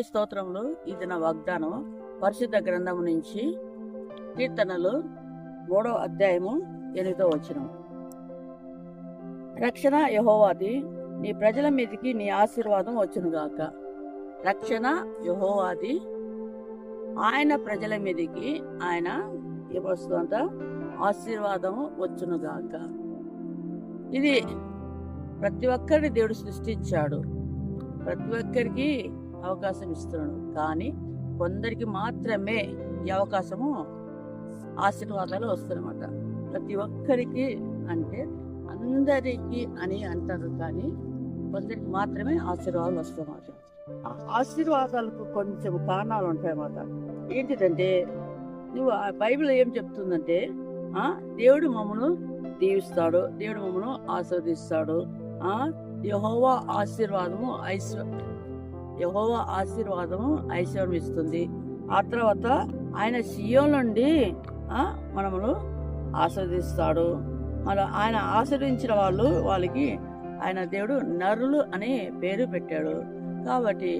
దేవునికి స్తోత్రములు. ఇది నా వాగ్దానం. పరిశుద్ధ గ్రంథం నుంచి కీర్తనలు మూడో అధ్యాయము ఎనిమిదో వచనం. రక్షణ యహోవాది నీ ప్రజల మీదకి నీ ఆశీర్వాదం వచ్చునుగాక. రక్షణ యహోవాది ఆయన ప్రజల మీదకి ఆయన ఏమొస్తుందంట ఆశీర్వాదం వచ్చునుగాక. ఇది ప్రతి ఒక్కరిని దేవుడు సృష్టించాడు. ప్రతి ఒక్కరికి అవకాశం ఇస్తున్నాడు. కానీ కొందరికి మాత్రమే ఈ అవకాశము ఆశీర్వాదాలు వస్తాయన్నమాట. ప్రతి ఒక్కరికి అంటే అందరికీ అని అంటారు కానీ కొందరికి మాత్రమే ఆశీర్వాదాలు వస్తాయన్నమాట. ఆశీర్వాదాలకు కొంచెం కారణాలు ఉంటాయన్నమాట. ఏంటిదంటే నువ్వు ఆ బైబిల్ ఏం చెప్తుందంటే దేవుడు మమ్మను దీవిస్తాడు దేవుడు మమ్మను ఆస్వాదిస్తాడు యహోవా ఆశీర్వాదము ఐశ్వర్ యహోవా ఆశీర్వాదము ఐశ్వర్యం ఇస్తుంది. ఆ తర్వాత ఆయన సీఎం నుండి మనమును ఆస్వాదిస్తాడు మరి ఆయన ఆశీర్వించిన వాళ్ళు వాళ్ళకి ఆయన దేవుడు నరులు అనే పేరు పెట్టాడు. కాబట్టి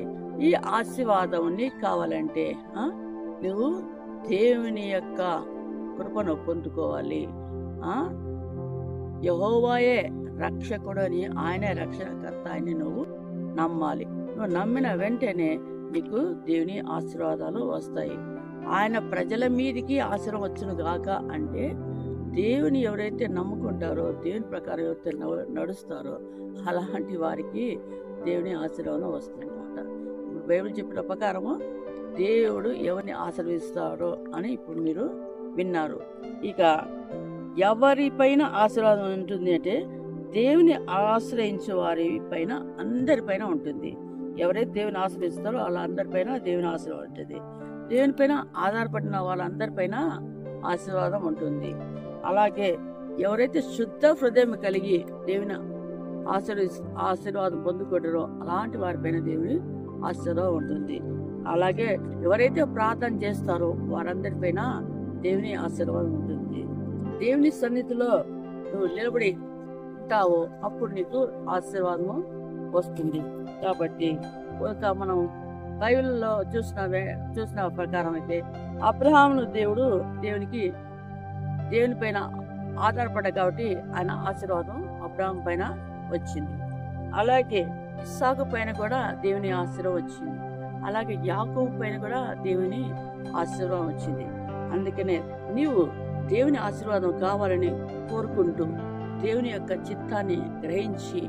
ఈ ఆశీర్వాదం నీకు కావాలంటే నువ్వు దేవుని యొక్క కృపను పొందుకోవాలి. యహోవాయే రక్షకుడు అని ఆయనే రక్షణకర్త అని నువ్వు నమ్మాలి. నువ్వు నమ్మిన వెంటనే నీకు దేవుని ఆశీర్వాదాలు వస్తాయి. ఆయన ప్రజల మీదికి ఆశ్రయం వచ్చును గాక అంటే దేవుని ఎవరైతే నమ్ముకుంటారో దేవుని ప్రకారం ఎవరైతే నడుస్తారో అలాంటి వారికి దేవుని ఆశీర్వాదం వస్తుందన్నమాట. ఇప్పుడు బైబిల్ చెప్పిన ప్రకారము దేవుడు ఎవరిని ఆశీర్వదిస్తాడో అని ఇప్పుడు మీరు విన్నారు. ఇక ఎవరిపైన ఆశీర్వాదం ఉంటుంది అంటే దేవుని ఆశ్రయించే వారి పైన అందరిపైన ఉంటుంది. ఎవరైతే దేవుని ఆశ్రయిస్తారో వాళ్ళందరిపైన దేవుని ఆశీర్వాదం ఉంటుంది. దేవుని పైన ఆధారపడిన వాళ్ళందరిపైన ఆశీర్వాదం ఉంటుంది. అలాగే ఎవరైతే శుద్ధ హృదయం కలిగి దేవుని ఆశీర్వ ఆశీర్వాదం పొందుకుంటారో అలాంటి వారిపైన దేవుని ఆశీర్వాదం ఉంటుంది. అలాగే ఎవరైతే ప్రార్థన చేస్తారో వారందరిపైన దేవుని ఆశీర్వాదం ఉంటుంది. దేవుని సన్నిధిలో నువ్వు నిలబడి ఉంటావో అప్పుడు నీకు ఆశీర్వాదము వస్తుంది. కాబట్టి ఒక మనం బైబిల్లో చూసిన చూసిన ప్రకారం అయితే అబ్రహామును దేవుడు దేవునికి దేవుని పైన ఆధారపడ్డా కాబట్టి ఆయన ఆశీర్వాదం అబ్రహాం పైన వచ్చింది. అలాగే ఇస్సాకు పైన కూడా దేవుని ఆశీర్వాదం వచ్చింది. అలాగే యాకోబు పైన కూడా దేవుని ఆశీర్వాదం వచ్చింది. అందుకనే నీవు దేవుని ఆశీర్వాదం కావాలని కోరుకుంటూ దేవుని యొక్క చిత్తాన్ని గ్రహించి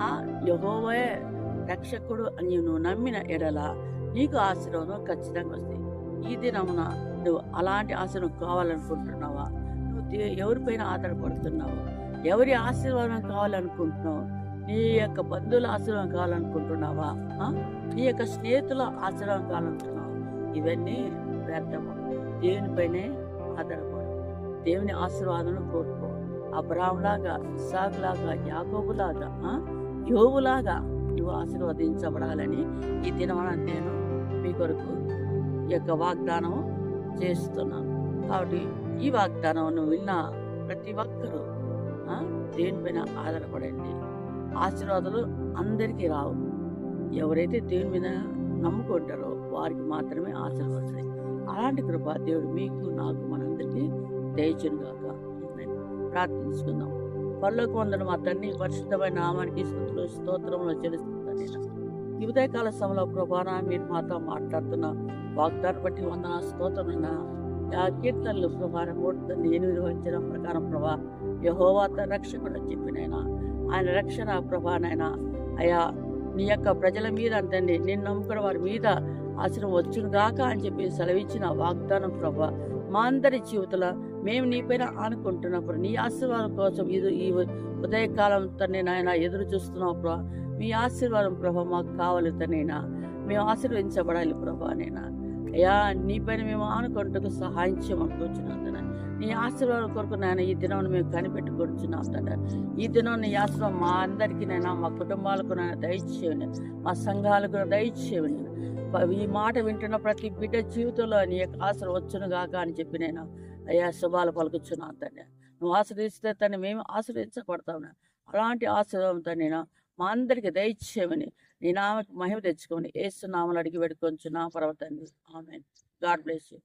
ఆ యహోవే రక్షకుడు అని నువ్వు నమ్మిన ఎడల నీకు ఆశీర్వాదం ఖచ్చితంగా వస్తాయి. ఈ దినమున నువ్వు అలాంటి ఆశీర్వాదం కావాలనుకుంటున్నావా? నువ్వు ఎవరిపైన ఆధారపడుతున్నావు? ఎవరి ఆశీర్వాదం కావాలనుకుంటున్నావు? నీ యొక్క బంధువుల ఆశీర్వాదం కావాలనుకుంటున్నావా? నీ యొక్క స్నేహితుల ఆశీర్వాదం కావాలనుకుంటున్నావు? ఇవన్నీ వ్యర్థము. దేవునిపైనే ఆధారపడు. దేవుని ఆశీర్వాదం కోరుకో. అబ్రాహంలాగా ఇస్సాకులాగా యాకోబులాగా యోగులాగా నీవు ఆశీర్వదించబడాలని ఈ దినమన నేను మీ కొరకు ఈ యొక్క వాగ్దానం చేస్తున్నాను. కాబట్టి ఈ వాగ్దానం నువ్వు విన్న ప్రతి ఒక్కరూ దేనిపైన ఆధారపడండి. ఆశీర్వాదాలు అందరికీ రావు. ఎవరైతే దేవుని మీద నమ్ముకుంటారో వారికి మాత్రమే ఆశీర్వదిస్తాయి అలాంటి కృప దేవుడు మీకు నాకు మనందరికీ దయచునుగాక ఆమేన్. ప్రార్థించుకుందాం. పర్లోకి వందన మా తండ్రి పరిశుద్ధమైన నామానికి స్థుతులు స్తోత్రములు చెల్లిస్తున్నాను నేను ఈ ఉదయకాల సమయంలో ప్రభాన మీరు మాతో మాట్లాడుతున్న వాగ్దాన్ని బట్టి వందన స్తోత్రమైన కీర్తనలు ప్రభాన మూడు తొమ్మిది ఎనిమిది వచ్చిన ప్రకారం ప్రభా యహోవాత రక్షకుడు చెప్పినైనా ఆయన రక్షణ ప్రభానైనా అయా నీ యొక్క ప్రజల మీద అంతండి నేను నమ్ముకున్న వారి మీద ఆశ్రమం వచ్చును గాక అని చెప్పి సెలవిచ్చిన వాగ్దానం ప్రభా మా అందరి జీవితంలో మేము నీపైన ఆనుకుంటున్నప్పుడు నీ ఆశీర్వాదం కోసం ఇది ఈ ఉదయకాలం తండ్రి నాయన ఎదురు చూస్తున్నావు ప్రభా. మీ ఆశీర్వాదం ప్రభా మాకు కావాలి తనైనా మేము ఆశీర్వదించబడాలి ప్రభా నేనా. అయ్యా నీపైన మేము ఆనుకుంటూ సహాయం చేయమనుకుంటున్నాం తండ్రి నీ ఆశీర్వాదం కొరకు నాయన ఈ దినం మేము కనిపెట్టుకుంటున్నాం తన ఈ దినం నీ ఆశీర్వాదం మా అందరికీ నైనా మా కుటుంబాలకు నాయన దయచేయండి. మా సంఘాలకు దయచేయండి. ఈ మాట వింటున్న ప్రతి బిడ్డ జీవితంలో నీ యొక్క ఆశలు వచ్చును గాక అని చెప్పి నేను అయ్యా శుభాలు పలుకుచున్నాను తండ్రి. నువ్వు ఆశ్రయిస్తే తను మేము ఆశ్రయించబడతాము అలాంటి ఆశీర్వాదంతో నేను మా అందరికి దయచేయమని నీ నామకి మహిమ తెచ్చుకొని ఏసు నామలు అడిగి పెట్టుకొంచు నా పర్వతండి ఆమె గాడ్ బ్లెస్ యూ.